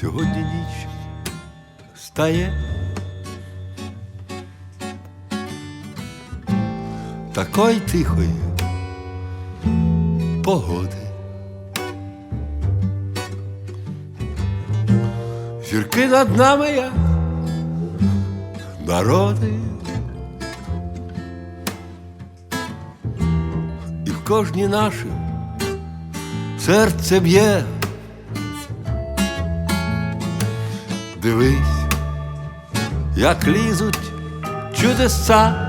Сьогодні ніч стає такої тихої погоди. Зірки над нами як народи. І в кожній нашій серце б'є. Дивись, як лізуть чудеса.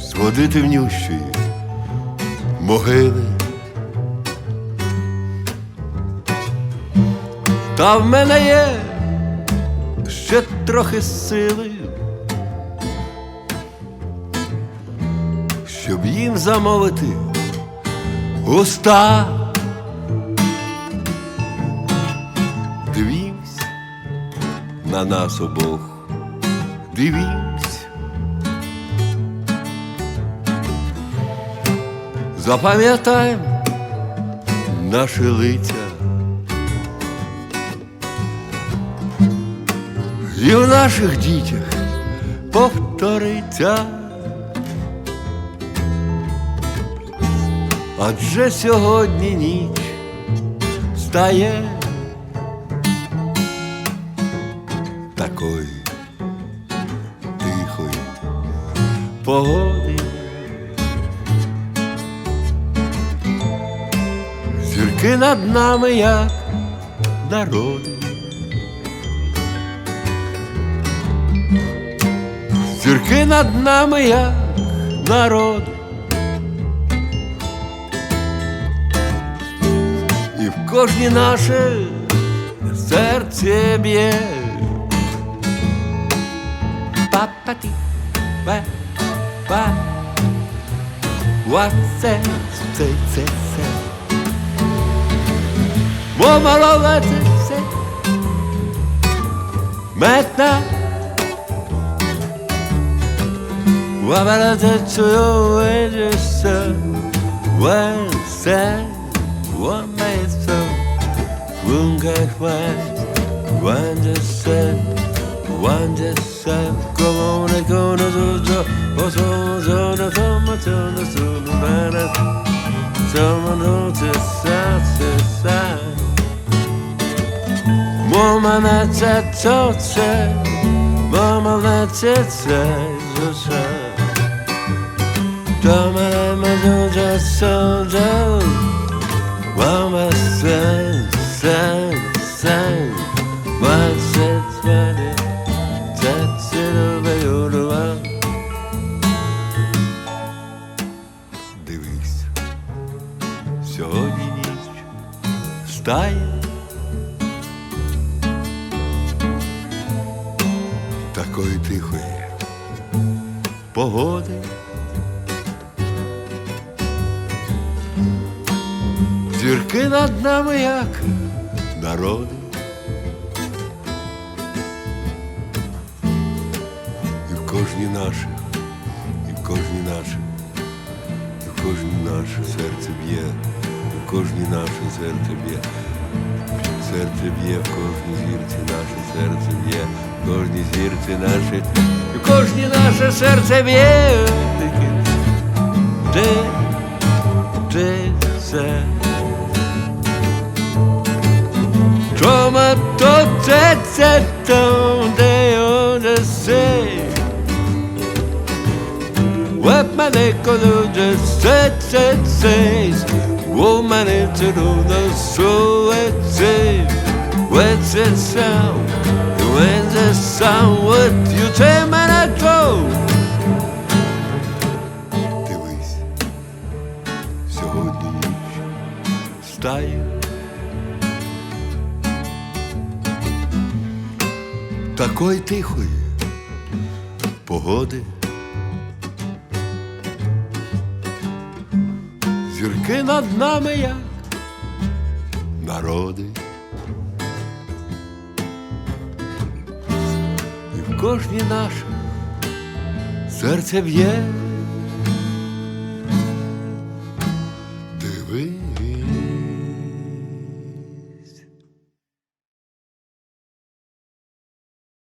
З- води темнющої могили. Та в мене є ще трохи сили, щоб їм замовити уста. На нас обох, дивімось. Запам'ятаємо наші лиця. І в наших дітях повториться. Адже сьогодні ніч стає погоди. Зірки над нами, як народи. Зірки над нами, як народ. І в кожній наше серце б'є. fine. What's that? Say, say, say. Momarova, say, say. What's that? What's that? je sais, ouais, c'est, ouais, mais ça, Wunga, ouais, ouais, je sais. Quante come una icona tutto O sono sono sono sono sono bene Sono notte sa se sa Mama ne te toce Mama ne te te zosa Toma la mazuja soja Mama se sa сьогодні ніч стає такої тихої погоди. Зірки над нами, як народи. І в кожній наших, і в кожній наших, і в кожній наше серце б'є, кожній наше серце б'є. Серце б'є, в кожній зірці наше серце б'є, в кожній зірці наше, і в кожній наше серце б'є. Де, де це? Troma tote teton de on say What my neck on the set set says Woman into the so it says What's the sound When the sound what you tell me I go Дивись, сьогодні ніч стає такої тихої погоди. Зірки над нами, як народи. І в кожній наше серце б'є.